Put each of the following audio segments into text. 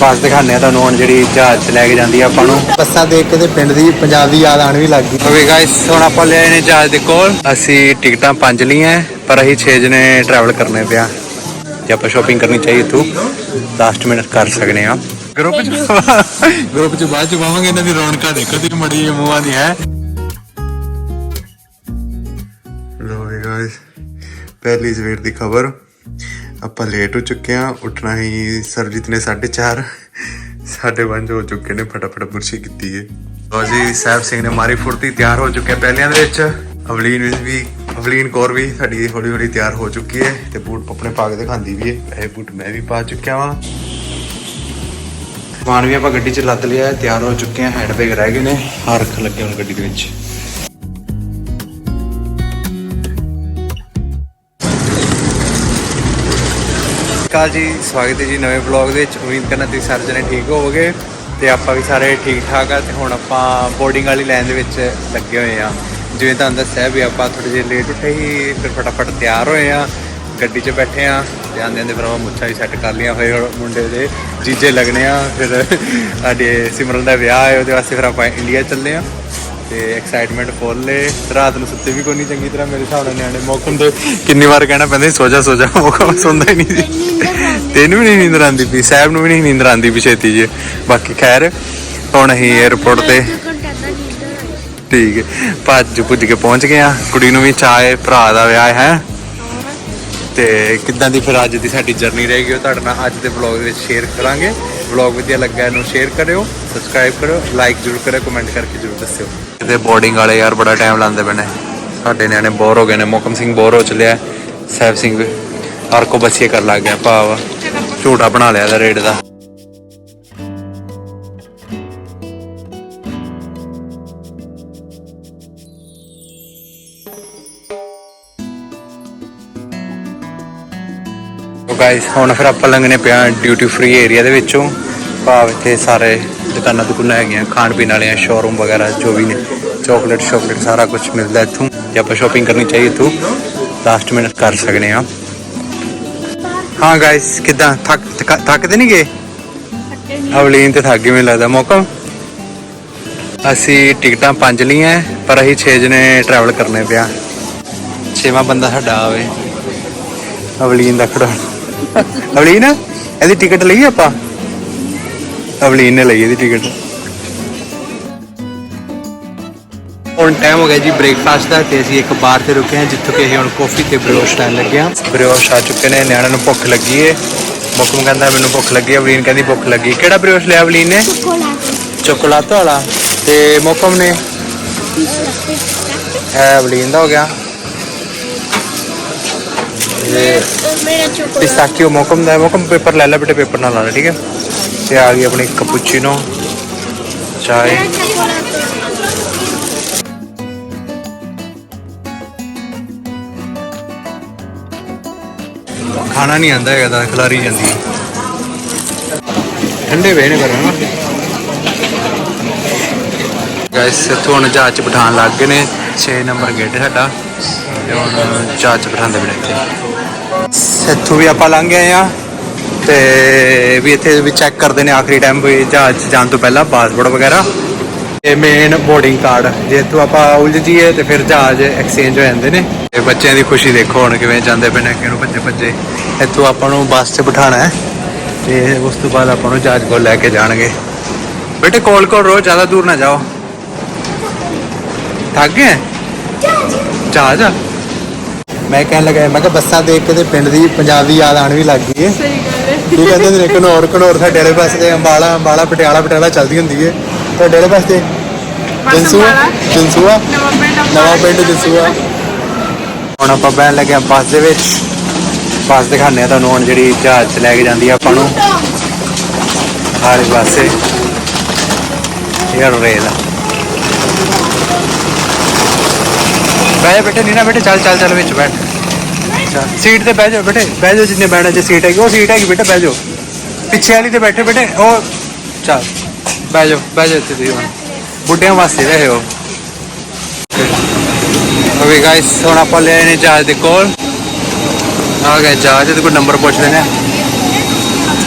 ਬੱਸ ਦਿਖਾਣੇ ਆ ਤੁਹਾਨੂੰ ਹੁਣ ਜਿਹੜੀ ਜਹਾਜ਼ 'ਚ ਲੈ ਕੇ ਜਾਂਦੀ ਆ ਆਪਾਂ ਨੂੰ। ਬੱਸਾਂ ਦੇਖ ਕੇ ਤੇ ਪਿੰਡ ਦੀ ਪੰਜਾਬ ਦੀ ਯਾਦ ਆਣ ਵੀ ਲੱਗ ਗਈ। ਓਕੇ ਗਾਇਸ ਹੁਣ ਆਪਾਂ ਲੈ ਆਏ ਨੇ ਜਹਾਜ਼ ਦੇ ਕੋਲ। ਅਸੀਂ ਟਿਕਟਾਂ ਪੰਜ ਲਈਆਂ ਪਰ ਅਸੀਂ 6 ਜਣੇ ਟਰੈਵਲ ਕਰਨੇ ਪਿਆ। ਜੇ ਆਪਾਂ ਸ਼ਾਪਿੰਗ ਕਰਨੀ ਚਾਹੀਏ ਤੂੰ 10 ਮਿੰਟ ਕਰ ਸਕਨੇ ਆ ਗਰੁੱਪ ਚ ਗਰੁੱਪ ਚ ਬਾਅਦ ਚ ਪਾਵਾਂਗੇ ਇਹਨਾਂ ਦੀ ਰੌਣਕਾਂ ਦੇਖੋ। ਤੇ ਮੜੀ ਮੂੰਹਾਂ ਦੀ ਹੈ। ਲੋ ਗਾਇਸ ਪਹਿਲੀ ਸਵੇਰ ਦੀ ਖਬਰ। ਆਪਾਂ ਲੇਟ ਹੋ ਚੁੱਕੇ ਆ ਉੱਠਣਾ ਹੀ ਸਰਜੀਤ ਨੇ 4:30 5:30 ਹੋ ਚੁੱਕੇ ਨੇ, ਫਟਾਫਟ ਬੁਰਸ਼ੀ ਕੀਤੀ ਹੈ। ਲੋ ਜੀ ਸਾਹਿਬ ਸਿੰਘ ਨੇ ਮਾਰੀ ਫੁਰਤੀ, ਤਿਆਰ ਹੋ ਚੁੱਕੇ ਪਹਿਲਿਆਂ ਦੇ ਵਿੱਚ। ਅਵਲੀਨ ਵੀ- ਅਵਲੀਨ ਕੌਰ ਵੀ ਸਾਡੀ ਹੌਲੀ ਹੌਲੀ ਤਿਆਰ ਹੋ ਚੁੱਕੀ ਹੈ ਤੇ ਬੂਟ ਆਪਣੇ ਪਾ ਕੇ ਦਿਖਾਉਂਦੀ ਵੀ ਹੈ। ਇਹ ਬੂਟ ਮੈਂ ਵੀ ਪਾ ਚੁੱਕਿਆ ਵਾਂ। ਸਮਾਨ ਵੀ ਆਪਾਂ ਗੱਡੀ 'ਚ ਲੱਦ ਲਿਆ ਤਿਆਰ ਹੋ ਚੁੱਕੇ ਆ ਹੈਂਡਬੈਗ ਰਹਿ ਗਏ ਨੇ। ਹਰਖ ਲੱਗੇ ਹੁਣ ਗੱਡੀ ਦੇ ਵਿੱਚ। ਅਕਾਲ ਜੀ, ਸਵਾਗਤ ਹੈ ਜੀ ਨਵੇਂ ਵਲੌਗ ਦੇ ਵਿੱਚ। ਉਮੀਦ ਕਰਨਾ ਤੁਸੀਂ ਸਾਰੇ ਜਣੇ ਠੀਕ ਹੋਵੋਗੇ ਤੇ ਆਪਾਂ ਵੀ ਸਾਰੇ ਠੀਕ ਠਾਕ ਆ ਤੇ ਹੁਣ ਆਪਾਂ ਬੋਰਡਿੰਗ ਵਾਲੀ ਲਾਈਨ ਦੇ ਵਿੱਚ ਲੱਗੇ ਹੋਏ ਆ। ਜਿਵੇਂ ਤੁਹਾਨੂੰ ਦੱਸਿਆ ਵੀ ਆਪਾਂ ਥੋੜੇ ਜਿਹੇ ਲੇਟ ਉੱਠੇ ਹੀ, ਫਿਰ ਫਟਾਫਟ ਤਿਆਰ ਹੋਏ ਆ, ਗੱਡੀ 'ਚ ਬੈਠੇ ਆ। ਤੇ ਆਂਦੇ ਆਂਦੇ ਫਿਰ ਆਪਾਂ ਮੁੱਛਾਂ ਵੀ ਸੈੱਟ ਕਰ ਲਿਆ ਫਿਰ ਮੁੰਡੇ ਦੇ ਜੀਜੇ ਲੱਗਣੇ ਆ, ਫਿਰ ਸਾਡੇ ਸਿਮਰਨ ਦਾ ਵਿਆਹ ਹੈ, ਉਹਦੇ ਵਾਸਤੇ ਫਿਰ ਆਪਾਂ ਇੰਡੀਆ ਚੱਲੇ ਆ। ਤੇ ਐਕਸਾਈਟਮੈਂਟ ਫੁੱਲ ਏ। ਰਾਤ ਨੂੰ ਸੁੱਤੇ ਵੀ ਕੋਈ ਨਹੀਂ ਚੰਗੀ ਤਰ੍ਹਾਂ ਮੇਰੇ ਹਿਸਾਬ ਨਾਲ ਨਿਆਣੇ ਮੌਕਮ ਤੇ ਕਿੰਨੀ ਵਾਰ ਕਹਿਣਾ ਪੈਂਦਾ ਸੀ, ਜਾ ਸੋ ਜਾ ਮੌਕਮ ਸੌਂਦਾ ਹੀ ਨਹੀਂ ਸੀ। ਤੈਨੂੰ ਵੀ ਨਹੀਂ ਨੀਂਦਰ ਆਉਂਦੀ ਪਈ ਸਾਹਿਬ ਨੂੰ ਵੀ ਨਹੀਂ ਨੀਂਦਰ ਆਉਂਦੀ ਪਈ ਛੇਤੀ ਜੇ ਬਾਕੀ ਖੈਰ ਹੁਣ ਅਸੀਂ 에어ਪੋਰਟ ਤੇ ਠੀਕ ਹੈ ਭੱਜ ਭੁੱਜ ਕੇ ਪਹੁੰਚ ਗਏ ਆ। ਕੁੜੀ ਨੂੰ ਵੀ ਚਾਹੇ ਭਰਾ ਦਾ ਵਿਆਹ ਹੈ। ਤੇ ਕਿੱਦਾਂ ਦੀ ਫਿਰ ਅੱਜ ਦੀ ਸਾਡੀ ਜਰਨੀ ਰਹੇਗੀ ਉਹ ਤੁਹਾਡੇ ਨਾਲ ਅੱਜ ਦੇ ਵਲੌਗ ਵਿੱਚ ਸ਼ੇਅਰ ਕਰਾਂਗੇ। ਵਲੌਗ ਵਧੀਆ ਲੱਗਾ ਇਹਨੂੰ ਸ਼ੇਅਰ ਕਰਿਓ ਸਬਸਕ੍ਰਾਈਬ ਕਰਿਓ ਲਾਈਕ ਜ਼ਰੂਰ ਕਰਿਓ ਕਮੈਂਟ ਕਰਕੇ ਜ਼ਰੂਰ ਦੱਸਿਓ। ਤੇ ਬੋਰਡਿੰਗ ਵਾਲੇ ਯਾਰ ਬੜਾ ਟਾਈਮ ਲਾਉਂਦੇ ਪਏ ਨੇ। ਸਾਡੇ ਨਿਆਣੇ ਬੋਰ ਹੋ ਗਏ ਨੇ ਮੋਕਮ ਸਿੰਘ ਬੋਰ ਹੋ ਚਲਿਆ ਸਹਿਬ ਸਿੰਘ ਹਰ ਕੋ ਬੱਚੇ ਕਰ ਲੱਗ ਗਿਆ ਭਾਵ। ਝੂਟਾ ਬਣਾ ਲਿਆ ਦਾ ਰੇਡ ਦਾ। ਸੋ ਗਾਇਸ ਹੁਣ ਫਿਰ ਆਪਾਂ ਲੰਘਨੇ ਪਿਆ ਡਿਊਟੀ ਫ੍ਰੀ ਏਰੀਆ ਦੇ ਵਿੱਚੋਂ। ਭਾਵ ਇੱਥੇ ਸਾਰੇ ਦੁਕਾਨਾਂ ਦੁਕਾਨਾਂ ਹੈਗੀਆਂ, ਖਾਣ ਪੀਣ ਵਾਲੀਆਂ ਸ਼ੋਰੂਮ ਵਗੈਰਾ ਜੋ ਵੀ ਨੇ ਚਾਕਲੇਟ ਸ਼ਾਕਲੇਟ ਸਾਰਾ ਕੁਝ ਮਿਲਦਾ ਇੱਥੋਂ। ਜੇ ਆਪਾਂ ਸ਼ਾਪਿੰਗ ਕਰਨੀ ਚਾਹੀਏ ਤੂੰ 10 ਮਿੰਟ ਕਰ ਸਕਨੇ ਆ ਹਾਂ ਗਾਇਸ ਕਿਦਾਂ? ਥੱਕ ਥੱਕਦੇ ਨਹੀਂ ਗਏ ਅਵਲੀਨ ਤੇ ਥੱਕ ਗਏ ਮੈਨੂੰ ਲੱਗਦਾ, ਮੌਕਾ? ਅਸੀਂ ਟਿਕਟਾਂ ਪੰਜ ਲਈਆਂ, ਪਰ ਅਸੀਂ 6 ਜਣੇ ਟਰੈਵਲ ਕਰਨੇ ਪਿਆ। ਛੇਵਾਂ ਬੰਦਾ ਸਾਡਾ ਆਵੇ। ਅਵਲੀਨ ਦਾ ਖੜਾ ਅਵਲੀਨ, ਇਹਦੀ ਟਿਕਟ ਲਈ ਆਪਾਂ? ਅਵਲੀਨ ਨੇ ਲਈ ਇਹਦੀ ਟਿਕਟ। ਹੁਣ ਟਾਈਮ ਹੋ ਗਿਆ ਜੀ ਬ੍ਰੇਕਫਾਸਟ ਦਾ ਤੇ ਅਸੀਂ ਇੱਕ ਬਾਰ ਤੇ ਰੁਕੇ ਹਾਂ ਜਿੱਥੋਂ ਕਿ ਅਸੀਂ ਹੁਣ ਕਾਫੀ ਤੇ ਬ੍ਰੋਸ਼ ਲੈਣ ਲੱਗੇ ਹਾਂ। ਬ੍ਰੋਸ਼ ਆ ਚੁੱਕੇ ਨੇ ਨਿਆਣਿਆਂ ਨੂੰ ਭੁੱਖ ਲੱਗੀ ਏ। ਮੁਕਮ ਕਹਿੰਦਾ ਮੈਨੂੰ ਭੁੱਖ ਲੱਗੀ ਹੈ ਅਵਲੀਨ ਕਹਿੰਦੀ ਭੁੱਖ ਲੱਗੀ ਕਿਹੜਾ ਬ੍ਰੋਸ਼ ਲਿਆ ਅਵਲੀਨ ਨੇ? ਚੋਕੋਲਾਤ ਵਾਲਾ। ਤੇ ਮੁਕਮ ਨੇ? ਇਹ ਅਵਲੀਨ ਦਾ ਹੋ ਗਿਆ। ਇਹ ਮੇਰਾ ਚੋਕੋ ਪਿਸਤਾਚੀਓ ਮੋਕਮ ਦਾ ਹੈ। ਮੋਕਮ ਪੇਪਰ ਲੈ ਲੈ ਬੇਟੇ ਪੇਪਰ ਨਾਲ ਲਾਣਾ ਠੀਕ ਹੈ? ਤੇ ਆ ਗਈ ਆਪਣੀ ਕਪੂਚੀਨੋ ਚਾਏ ਖਾਣਾ ਨਹੀਂ ਆਂਦਾ ਹੈਗਾ ਤਾਂ ਖਿਲਾਰੀ ਜਾਂਦੀ ਠੰਡੇ ਵੇ ਨੇ ਕਰਨਾ ਗਾਇਸ ਇੱਥੋਂ ਹੁਣ ਜਹਾਜ਼ ਪਠਾਨ ਲੱਗ ਗਏ ਨੇ। 6 ਨੰਬਰ ਗੇਟ ਸਾਡਾ। ਤੇ ਹੁਣ ਜਹਾਜ਼ ਚ ਬਿਠਾਉਂਦੇ ਬਣੇ ਇੱਥੇ। ਇੱਥੋਂ ਵੀ ਆਪਾਂ ਲੰਘ ਗਏ ਆ ਤੇ ਵੀ ਇੱਥੇ ਵੀ ਚੈੱਕ ਕਰਦੇ ਨੇ ਆਖਰੀ ਟਾਈਮ ਵੀ ਜਹਾਜ਼ 'ਚ ਜਾਣ ਤੋਂ ਪਹਿਲਾਂ ਪਾਸਪੋਰਟ ਵਗੈਰਾ। ਤੇ ਮੇਨ ਬੋਰਡਿੰਗ ਕਾਰਡ ਜੇ ਇੱਥੋਂ ਆਪਾਂ ਉਲਝ ਜੀਏ ਤੇ ਫਿਰ ਜਹਾਜ਼ ਐਕਸਚੇਂਜ ਹੋ ਜਾਂਦੇ ਨੇ। ਤੇ ਬੱਚਿਆਂ ਦੀ ਖੁਸ਼ੀ ਦੇਖੋ ਹੁਣ ਕਿਵੇਂ ਜਾਂਦੇ ਪਏ ਨੇ, ਕਿਹਨੂੰ ਭੱਜੇ ਭੱਜੇ। ਇੱਥੋਂ ਆਪਾਂ ਨੂੰ ਬੱਸ 'ਚ ਬਿਠਾਣਾ ਹੈ ਤੇ ਉਸ ਤੋਂ ਬਾਅਦ ਆਪਾਂ ਨੂੰ ਜਹਾਜ਼ ਕੋਲ ਲੈ ਕੇ ਜਾਣਗੇ। ਬੇਟੇ ਕੋਲ ਕੋਲ ਰੋ ਜ਼ਿਆਦਾ ਦੂਰ ਨਾ ਜਾਓ। ਥੱਕ ਗਏ? ਜਹਾਜ਼। ਆ ਮੈਂ ਕਹਿਣ ਲੱਗਾ, ਮੈਂ ਕਿਹਾ ਬੱਸਾਂ ਦੇਖ ਕੇ ਤੇ ਪਿੰਡ ਦੀ ਪੰਜਾਬ ਦੀ ਯਾਦ ਆਣ ਵੀ ਲੱਗ ਗਈ ਹੈ। ਸਹੀ ਗੱਲ ਹੈ। ਕੀ ਕਹਿੰਦੇ ਨੇ ਘਨੌਰ ਘਨੌਰ ਸਾਡੇ ਵਾਲੇ ਪਾਸੇ ਤੇ ਅੰਬਾਲਾ ਅੰਬਾਲਾ ਪਟਿਆਲਾ ਪਟਿਆਲਾ ਚੱਲਦੀ ਹੁੰਦੀ ਹੈ ਤੁਹਾਡੇ ਵਾਲੇ ਪਾਸੇ? ਜੰਸੂਆ? ਅੰਬਾਲਾ। ਜੰਸੂਆ? ਨਵਾਂ ਪਿੰਡ ਜੰਸੂਆ। ਹੁਣ ਆਪਾਂ ਬੈਣ ਲੱਗੇ ਆ ਬੱਸ ਦੇ ਵਿੱਚ। ਬੱਸ ਦਿਖਾਣੇ ਆ ਤੁਹਾਨੂੰ ਹੁਣ ਜਿਹੜੀ ਜਹਾਜ਼ 'ਚ ਲੈ ਕੇ ਜਾਂਦੀ ਆ ਆਪਾਂ ਨੂੰ। ਹਾਰੇ ਪਾਸੇ। ਇਹ ਰੇਲ ਜਾ ਬੇਟੇ ਨੀਨਾ ਬੇਟੇ ਚੱਲ ਚੱਲ ਚੱਲ ਵਿੱਚ ਬੈਠ। ਚੱਲ ਸੀਟ ਤੇ ਬਹਿ ਜਾਓ ਬੇਟੇ ਬਹਿ ਜਾਓ ਜਿੰਨੇ ਬਹਿਣਾ ਜੇ ਸੀਟ ਹੈਗੀ ਉਹ ਸੀਟ ਹੈਗੀ ਬੇਟੇ ਬਹਿ ਜਾਓ। ਪਿੱਛੇ ਵਾਲੀ ਤੇ ਬੈਠੇ ਬੇਟੇ ਉਹ ਚੱਲ ਬਹਿ ਜਾਓ ਬਹਿ ਜਾਓ ਇੱਥੇ ਤੁਸੀਂ ਹੁਣ। ਬੁੱਢਿਆਂ ਵਾਸਤੇ ਰਹੇ ਹੋ ਓਕੇ ਗਾਇਸ ਹੁਣ ਆਪਾਂ ਲੈ ਨੇ ਜਹਾਜ਼ ਦੇ ਕੋਲ। ਆ ਗਿਆ ਜਹਾਜ਼ ਤੇ ਕੋਈ ਨੰਬਰ ਪੁੱਛ ਲੈਣੇ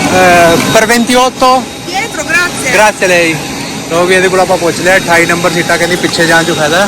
Eh, per 28 Dietro, grazie. grazie lei ਲੋ ਵੀ ਇਹਦੇ ਕੋਲ ਆਪਾਂ ਪੁੱਛ ਲਿਆ 28 ਨੰਬਰ ਸੀਟਾਂ ਕਹਿੰਦੀ ਪਿੱਛੇ ਜਾਣ ਚ ਫਾਇਦਾ।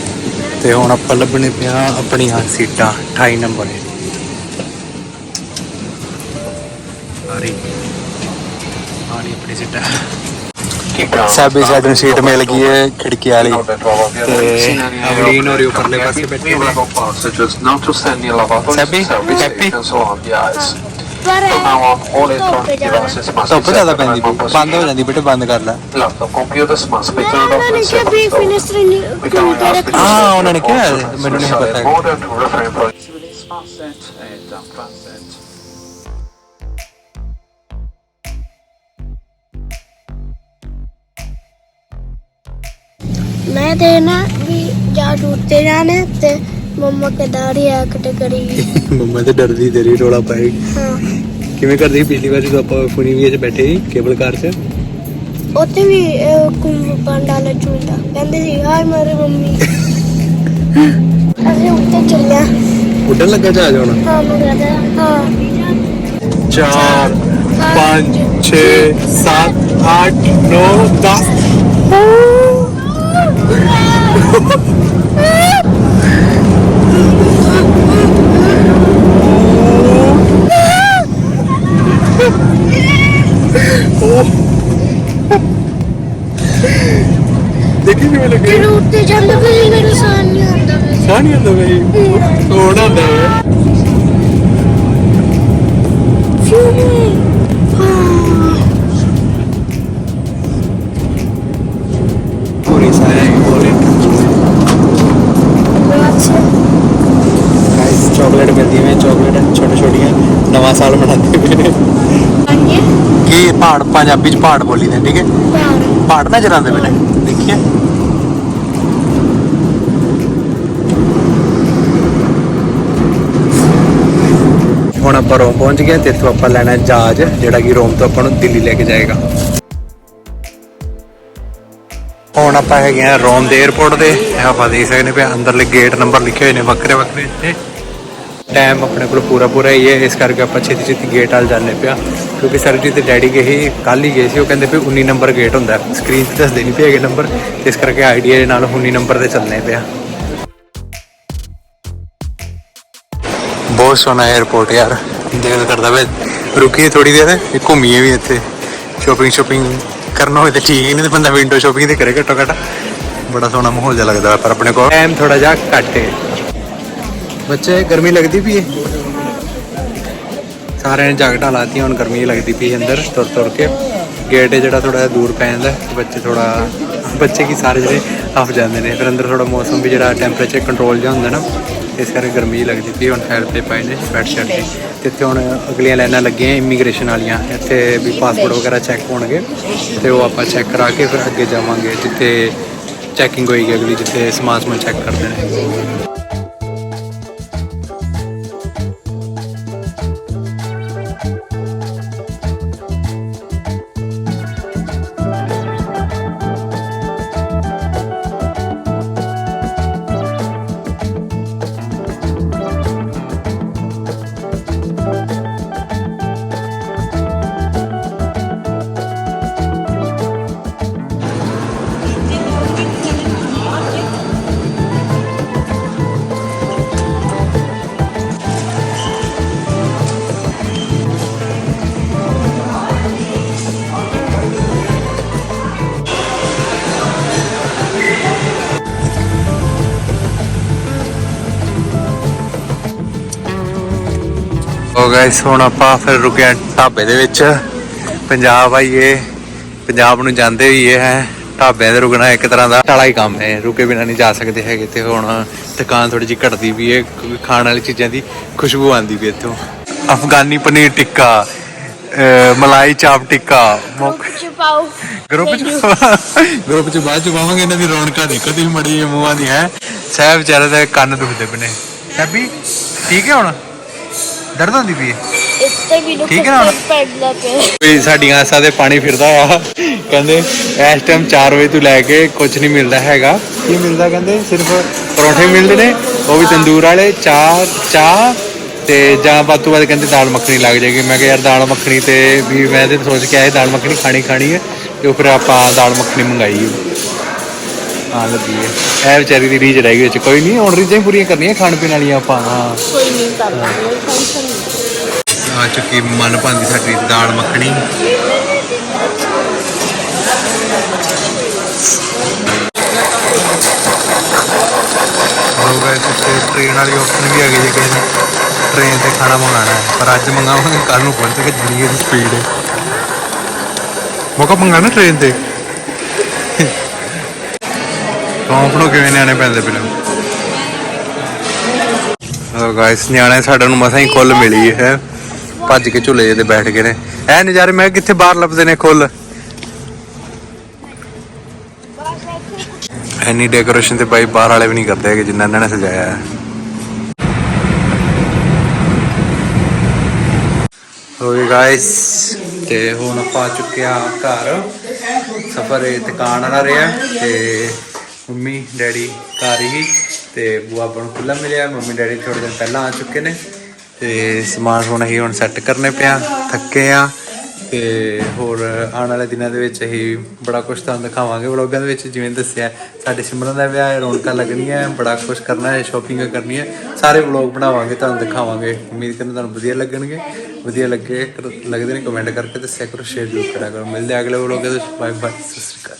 ਤੇ ਹੁਣ ਆਪਾਂ ਲੱਭਣੇ ਪਿਆ ਆਪਣੀਆਂ ਸੀਟਾਂ 28 ਨੰਬਰ ਆ ਰਹੀ ਆ ਰਹੀ ਆਪਣੀ ਸੀਟਾਂ। ਸਾਬੀ ਸਾਈਡ ਨੂੰ ਸੀਟ ਮਿਲ ਗਈ ਹੈ ਖਿੜਕੀ ਵਾਲੀ। ਤੇ ਅਵਲੀਨ ਹੋਰੀ ਉੱਪਰਲੇ ਪਾਸੇ ਬੈਠੇ ਨੇ। Passages not to stand near lavatories Sabbi? and service Happy? stations along the aisles. ਪਰ From now on, all electronic ਜ਼ਿਆਦਾ। devices must be ਧੁੱਪ ਜ਼ਿਆਦਾ set to ਪੈਂਦੀ minimum ਪਈ ਬੰਦ ਹੋ position. ਜਾਂਦੀ ਬੇਟੇ ਬੰਦ ਕਰ ਲੈ Laptop computers must be turned off ਉਹਨਾਂ ਨੇ and ਕਿਹਾ set we on stove. ਫਿਨਿਸਟਰੀ We can only ask because Ah, the ਉਹਨਾਂ ਨੇ ਕਿਹਾ ਹੈ, also ਮੈਨੂੰ ਨਹੀਂ necessary ਪਤਾ in order to refrain from activities sunset and um, transit. ਮੈਂ ਤੇ ਨਾ ਵੀ ਜਾ ਉੱਤੇ ਜਾਣਾ ਤੇ ਮੰਮਾ ਕੇ ਕਿਵੇਂ ਕਰਦੀ ਸੀ? ਪਿਛਲੀ ਵਾਰ ਜਦੋਂ ਆਪਾਂ ਫੁਨੀ ਵੀ 'ਚ ਬੈਠੇ ਸੀ ਕੇਬਲ ਕਾਰ 'ਚ? ਉੱਥੇ ਵੀ ਕੁੰਭ ਪਾਂਡਾ ਲਚੂੰਦਾ ਕਹਿੰਦੇ ਸੀ ਹਾਏ ਮੇਰੇ ਮੰਮੀ। ਅਸੀਂ ਉੱਤੇ ਚੱਲਿਆ ਉੱਡਣ ਲੱਗਾ ਜਹਾਜ਼ ਹੁਣ? ਹਾਂ ਮੈਂ ਕਹਦਾ ਹਾਂ। 4 5 6 7 8 9 10 ਜਾਂਦੇ ਸਾਹ ਨਹੀਂ ਆਉਂਦਾ। ਸਾਹ ਨਹੀਂ ਆਉਂਦਾ ਬਈ। ਹੈ। ਹਾਂ ਚਾਕਲੇਟ ਮਿਲਦੀ ਹੈ ਚਾਕਲੇਟ ਛੋਟੇ ਛੋਟੀਆਂ ਨਵਾਂ ਸਾਲ ਮਨਾਉਂਦੇ ਪਏ ਨੇ। ਕੀ ਪਹਾੜ ਪੰਜਾਬੀ ਚ ਪਹਾੜ ਬੋਲੀ ਦੇ ਠੀਕ ਹੈ ਬਾਹਰ ਪਹਾੜ ਨਜ਼ਰ ਆਉਂਦੇ ਪਏ ਨੇ ਦੇਖੀਏ ਹੁਣ ਆਪਾਂ ਰੋਮ ਪਹੁੰਚ ਗਏ ਤੇ ਇੱਥੋਂ ਆਪਾਂ ਲੈਣਾ ਜਹਾਜ਼, ਜਿਹੜਾ ਕਿ ਰੋਮ ਤੋਂ ਆਪਾਂ ਨੂੰ ਦਿੱਲੀ ਲੈ ਕੇ ਜਾਏਗਾ। ਹੁਣ ਆਪਾਂ ਹੈਗੇ ਆ ਰੋਮ ਦੇ 에어ਪੋਰਟ ਦੇ, ਇਹ ਆਪਾਂ ਦੇਖ ਸਕਦੇ ਪਏ ਅੰਦਰਲੇ ਗੇਟ ਨੰਬਰ ਲਿਖੇ ਹੋਏ ਨੇ ਵੱਖਰੇ ਵੱਖਰੇ ਇੱਥੇ। ਟਾਈਮ ਆਪਣੇ ਕੋਲ ਪੂਰਾ ਪੂਰਾ ਹੀ ਹੈ, ਇਸ ਕਰਕੇ ਆਪਾਂ ਛੇਤੀ ਛੇਤੀ ਗੇਟ ਵਾਲ ਜਾਂਦੇ ਪਿਆ। ਕਿਉਂਕਿ ਸਰ ਜੀ ਤੇ ਡੈਡੀ ਗਏ ਸੀ ਕੱਲ ਹੀ ਗਏ ਸੀ, ਉਹ ਕਹਿੰਦੇ ਵੀ 19 ਨੰਬਰ ਗੇਟ ਹੁੰਦਾ ਸਕਰੀਨ ਤੇ ਦੱਸਦੇ ਨਹੀਂ ਪਏ ਹੈਗੇ ਨੰਬਰ ਇਸ ਕਰਕੇ ਆਈਡੀਆ ਦੇ ਨਾਲ 19 ਨੰਬਰ ਤੇ ਚੱਲਨੇ ਪਿਆ। ਬਹੁਤ ਸੋਹਣਾ 에어ਪੋਰਟ ਯਾਰ। ਦਿਲ ਕਰਦਾ ਵੇ। ਰੁਕੀਏ ਥੋੜੀ ਦੇਰ ਇਹ ਘੁੰਮੀਏ ਵੀ ਇੱਥੇ। ਸ਼ੋਪਿੰਗ ਸ਼ੋਪਿੰਗ ਕਰਨਾ ਹੋਵੇ ਤਾਂ ਠੀਕ ਨਹੀਂ ਤੇ ਬੰਦਾ ਵਿੰਡੋ ਸ਼ੋਪਿੰਗ ਤੇ ਕਰੇ ਘੱਟੋ ਘੱਟ। ਬੜਾ ਸੋਹਣਾ ਮਾਹੌਲ ਜਿਹਾ ਲੱਗਦਾ ਪਰ ਆਪਣੇ ਕੋਲ ਟਾਈਮ ਥੋੜਾ ਜਿਹਾ ਘੱਟ ਹੈ। ਬੱਚੇ, ਗਰਮੀ ਲੱਗਦੀ ਪਈ ਹੈ? ਸਾਰਿਆਂ ਨੇ ਜੈਕਟਾਂ ਲਾਤੀਆਂ, ਹੁਣ ਗਰਮੀ ਲੱਗਦੀ ਪਈ ਅੰਦਰ, ਤੁਰ ਤੁਰ ਕੇ। ਗੇਟ ਜਿਹੜਾ ਥੋੜਾ ਜਿਹਾ ਦੂਰ ਪੈ ਜਾਂਦਾ, ਬੱਚੇ ਥੋੜਾ ਬੱਚੇ ਕੀ ਸਾਰੇ ਜਿਹੜੇ ਹਫ ਜਾਂਦੇ ਨੇ। ਫਿਰ ਅੰਦਰ ਥੋੜਾ ਮੌਸਮ ਵੀ ਜਿਹੜਾ ਟੈਂਪਰੇਚਰ ਕੰਟਰੋਲ ਜਿਹਾ ਹੁੰਦਾ ਨਾ। ਇਸ ਕਰਕੇ ਗਰਮੀ ਲੱਗਦੀ ਪਈ, ਹੁਣ ਫੈਲ ਤੇ ਪਾਏ ਨੇ ਸਵੈਟ ਸ਼ਰਟ ਤੇ ਤੇ ਇੱਥੇ ਹੁਣ ਅਗਲੀਆਂ ਲਾਈਨਾਂ ਲੱਗੀਆਂ ਇਮੀਗ੍ਰੇਸ਼ਨ ਵਾਲੀਆਂ, ਇੱਥੇ ਵੀ ਪਾਸਪੋਰਟ ਵਗੈਰਾ ਚੈੱਕ ਹੋਣਗੇ। ਤੇ ਉਹ ਆਪਾਂ ਚੈੱਕ ਕਰਾ ਕੇ ਫਿਰ ਅੱਗੇ ਜਾਵਾਂਗੇ, ਜਿੱਥੇ ਚੈਕਿੰਗ ਹੋਏਗੀ ਅਗਲੀ, ਜਿੱਥੇ ਸਮਾਨ ਸਮਾਨ ਚੈੱਕ ਕਰਦੇ ਨੇ। ਹੋ ਗਾਇਸ ਹੁਣ ਆਪਾਂ ਫਿਰ ਰੁਕਿਆ ਢਾਬੇ ਦੇ ਵਿੱਚ। ਪੰਜਾਬ ਆਈਏ ਪੰਜਾਬ ਨੂੰ ਜਾਂਦੇ ਵੀ ਇਹ ਹੈ ਢਾਬਿਆਂ ਤੇ ਰੁਕਣਾ ਇੱਕ ਤਰ੍ਹਾਂ ਦਾ ਟਾਲਾ ਹੀ ਕੰਮ ਹੈ। ਰੁਕੇ ਬਿਨਾਂ ਨਹੀਂ ਜਾ ਸਕਦੇ ਹੈਗੇ ਤੇ ਹੁਣ ਦੁਕਾਨ ਥੋੜੀ ਜਿਹੀ ਘਟਦੀ ਵੀ ਹੈ ਕਿਉਂਕਿ ਖਾਣ ਵਾਲੀ ਚੀਜ਼ਾਂ ਦੀ ਖੁਸ਼ਬੂ ਆਉਂਦੀ ਵੀ ਇੱਥੋਂ। ਅਫਗਾਨੀ ਪਨੀਰ ਟਿੱਕਾ ਮਲਾਈ ਚਾਪ ਟਿੱਕਾ ਗਰੁੱਪ ਚ ਪਾਓ। ਗਰੁੱਪ ਚ ਗਰੁੱਪ ਚ ਬਾਅਦ ਚ ਪਾਵਾਂਗੇ ਇਹਨਾਂ ਦੀ ਰੌਣਕਾਂ ਦੇਖੋ ਤੁਸੀਂ ਮੜੀ ਮੂੰਹਾਂ ਦੀ ਹੈ। ਸਹਿਬ ਵਿਚਾਰੇ ਦੇ ਕੰਨ ਦੁਖਦੇ ਪਏ ਨੇ। ਸਹਿਬੀ ਠੀਕ ਹੈ ਹੁਣ? ਦਰਦ ਹੁੰਦੀ ਪਈ ਹੈ ਠੀਕ ਹੈ ਨਾ ਹੁਣ? ਪੈਂਦਾ ਪਿਆ ਵੀ ਸਾਡੀਆਂ ਆਸਾਂ ਦੇ ਪਾਣੀ ਫਿਰਦਾ ਆ। ਕਹਿੰਦੇ ਇਸ ਟਾਈਮ 4 ਵਜੇ ਤੋਂ ਲੈ ਕੇ ਕੁਝ ਨਹੀਂ ਮਿਲਦਾ ਹੈਗਾ। ਕੀ ਮਿਲਦਾ ਕਹਿੰਦੇ? ਸਿਰਫ ਪਰੌਂਠੇ ਮਿਲਦੇ ਨੇ ਉਹ ਵੀ ਤੰਦੂਰ ਵਾਲੇ ਚਾਹ ਚਾਹ ਤੇ ਜਾਂ ਬਾਅਦ ਤੋਂ ਬਾਅਦ ਕਹਿੰਦੇ ਦਾਲ ਮੱਖਣੀ ਲੱਗ ਜਾਏਗੀ। ਮੈਂ ਕਿਹਾ ਯਾਰ ਦਾਲ ਮੱਖਣੀ ਤੇ ਵੀ ਮੈਂ ਤੇ ਸੋਚ ਕੇ ਆਇਆ ਦਾਲ ਮੱਖਣੀ ਖਾਣੀ ਖਾਣੀ ਹੈ ਤੇ ਉਹ ਫਿਰ ਆਪਾਂ ਦਾਲ ਮੱਖਣੀ ਮੰਗਾਈ ਹਾਂ ਲੱਗੀ ਹੈ। ਇਹ ਵਿਚਾਰੀ ਦੀ ਰੀਝ ਰਹਿ ਗਈ ਵਿੱਚ। ਕੋਈ ਨਹੀਂ ਹੁਣ ਰੀਝਾਂ ਹੀ ਪੂਰੀਆਂ ਕਰਨੀਆਂ ਖਾਣ ਪੀਣ ਵਾਲੀਆਂ ਆਪਾਂ। ਹਾਂ। ਕੋਈ ਨਹੀਂ ਕਰ ਲਾਂਗੇ। ਨਹੀਂ। ਆ ਚੁੱਕੀ ਮਨ ਭਾਂਦੀ ਸਾਡੀ ਦਾਲ ਮੱਖਣੀ। ਹੋ ਗਏ ਤੇ ਟ੍ਰੇਨ ਵਾਲੀ ਆਪਸ਼ਨ ਵੀ ਹੈਗੀ ਜੇ ਕਿਸੇ ਨੇ ਟ੍ਰੇਨ ਤੇ ਖਾਣਾ ਮੰਗਾਣਾ ਹੈ। ਪਰ ਅੱਜ ਮੰਗਾਵਾਂਗੇ ਕੱਲ ਨੂੰ ਪਹੁੰਚ ਕੇ ਜਿੰਨੀ ਇਹਦੀ ਸਪੀਡ ਹੈ। ਮੌਕਾ ਮੰਗਾਣਾ ਟ੍ਰੇਨ ਤੇ? ਕੌਂਫੜੋ ਕਿਵੇਂ ਨਿਆਣੇ ਪੈਂਦੇ ਪਿਲਮ ਹਾਂ ਗਾਇਸ ਨਿਆਣੇ ਸਾਡਾ ਨੂੰ ਮਸਾਂ ਹੀ ਖੁੱਲ ਮਿਲੀ ਹੈ। ਭੱਜ ਕੇ ਝੂਲੇ ਜਿਹੇ ਤੇ ਬੈਠ ਗਏ ਨੇ। ਐ ਨਜ਼ਾਰੇ ਮੈਂ ਕਿੱਥੇ ਬਾਹਰ ਲੱਭਦੇ ਨੇ ਖੁੱਲ? ਐਨੀ ਡੈਕੋਰੇਸ਼ਨ ਤੇ ਬਾਈ ਬਾਹਰ ਵਾਲੇ ਵੀ ਨਹੀਂ ਕਰਦੇ ਹੈਗੇ ਜਿੰਨਾ ਇਹਨਾਂ ਨੇ ਸਜਾਇਆ ਹੈ। ਹੋਏ ਗਾਇਸ ਤੇ ਹੁਣ ਆਪਾਂ ਚੁੱਕਿਆ ਘਰ। ਸਫਰ ਇਹ ਥਕਾਣ ਵਾਲਾ ਰਿਹਾ ਤੇ ਮੰਮੀ, ਡੈਡੀ ਘਰ ਹੀ ਤੇ ਬੂਆ ਆਪਾਂ ਨੂੰ ਖੁੱਲਾ ਮਿਲਿਆ। ਮੰਮੀ, ਡੈਡੀ ਥੋੜੇ ਦਿਨ ਪਹਿਲਾਂ ਆ ਚੁੱਕੇ ਨੇ ਤੇ ਸਮਾਨ ਹੁਣ ਅਸੀਂ ਹੁਣ ਸੈੱਟ ਕਰਨੇ ਪਿਆ ਥੱਕੇ ਆ ਤੇ ਹੋਰ ਆਉਣ ਵਾਲੇ ਦਿਨਾਂ ਦੇ ਵਿੱਚ ਅਸੀਂ ਬੜਾ ਕੁਝ ਤੁਹਾਨੂੰ ਦਿਖਾਵਾਂਗੇ ਵਲੋਗਾਂ ਦੇ ਵਿੱਚ। ਜਿਵੇਂ ਦੱਸਿਆ, ਸਾਡੇ ਸਿਮਰਨ ਦਾ ਵਿਆਹ ਹੈ, ਰੌਣਕਾਂ ਲੱਗਣੀਆਂ ਬੜਾ ਕੁਝ ਕਰਨਾ ਹੈ ਸ਼ਾਪਿੰਗ ਕਰਨੀ ਹੈ, ਸਾਰੇ ਵਲੋਗ ਬਣਾਵਾਂਗੇ, ਤੁਹਾਨੂੰ ਦਿਖਾਵਾਂਗੇ। ਉਮੀਦ ਕਰਨਾ ਤੁਹਾਨੂੰ ਵਧੀਆ ਲੱਗਣਗੇ। ਵਧੀਆ ਲੱਗੇ ਲੱਗਦੇ ਨੇ ਕਮੈਂਟ ਕਰਕੇ ਦੱਸਿਆ ਕਰੋ ਸ਼ੇਅਰ ਜ਼ਰੂਰ ਕਰਿਆ ਕਰੋ। ਮਿਲਦੇ ਹਾਂ ਅਗਲੇ ਵਲੋਗ ਦੇ ਵਿੱਚ। ਬਾਏ ਬਾਏ ਸਤਿ ਸ਼੍ਰੀ ਅਕਾਲ।